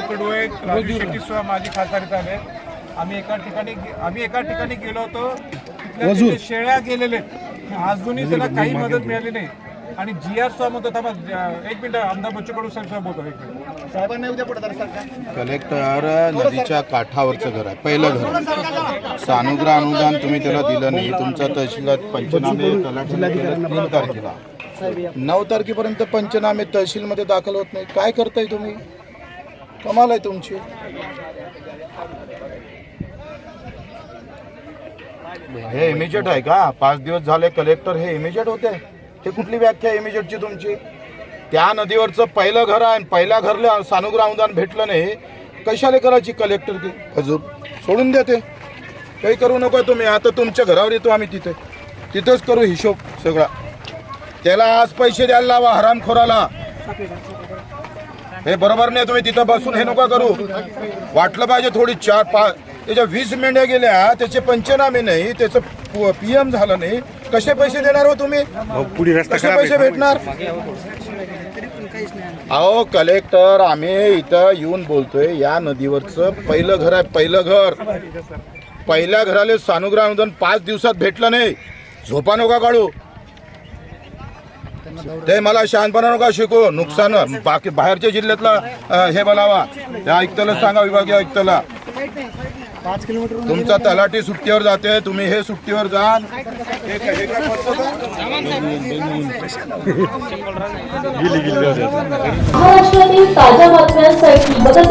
कडवे माझी खासदारीत आले आम्ही एका ठिकाणी आम्ही एका ठिकाणी गेलो होतो तिथल्या तिथे शेळ्या गेलेले अजूनही त्याला काही मदत मिळाली नाही आणि जी आर सुद्धा म्हणतो थांबा एक मिनिट आमदार बच्चू कडू साहेब सुद्धा बोलतो एक मिनिट. कलेक्टर नदीच्या काठावरचं घर आहे पहिलं घर सानुग्रह अनुदान तुम्ही त्याला दिलं नाही. तुमचा तहसीलात पंचनामे केलं तीन तारखेला. नऊ तारखेपर्यंत पंचनामे तहसीलमध्ये दाखल होत नाही काय करताय तुम्ही? कमाल आहे तुमची. हे इमिजिएट आहे का? पाच दिवस झाले कलेक्टर हे इमिजिएट होते. हे कुठली व्याख्या आहे इमिजिएटची तुमची? त्या नदीवरचं पहिलं घर आहे. आणि पहिल्या घरला सानुग्रह अनुदान भेटलं नाही. कशाला करायची कलेक्टर ती? हजूर. सोडून देते काही करू नका तुम्ही. आता तुमच्या घरावर येतो आम्ही तिथे. तिथंच करू हिशोब सगळा. त्याला आज पैसे द्यायला लावा हरामखोराला. हे बरोबर नाही तुम्ही तिथं बसून हे नका करू. वाटलं पाहिजे थोडी चार पाच त्याच्या वीस मेंढ्या गेल्या त्याचे पंचनामे नाही त्याचं पीएम झालं नाही. कसे पैसे देणार हो तुम्ही? कसे पैसे भेटणार? अहो कलेक्टर आम्ही इथं येऊन बोलतोय या नदीवरचं पहिलं घर आहे पहिलं घर. पहिल्या घराले सानुग्रह अनुदान पाच दिवसात भेटलं नाही. झोपा नका काढू. ते मला शहाणपणा नका शिकू. नुकसान बाकी बाहेरच्या जिल्ह्यातला हे बोलावा त्या आयुक्ताला सांगा विभागीय आयुक्ताला. तुमचा तलाठी सुट्टीवर जाते तुम्ही हे सुट्टीवर जा. महाराष्ट्रातील ताज्या बातम्यांसाठी बघत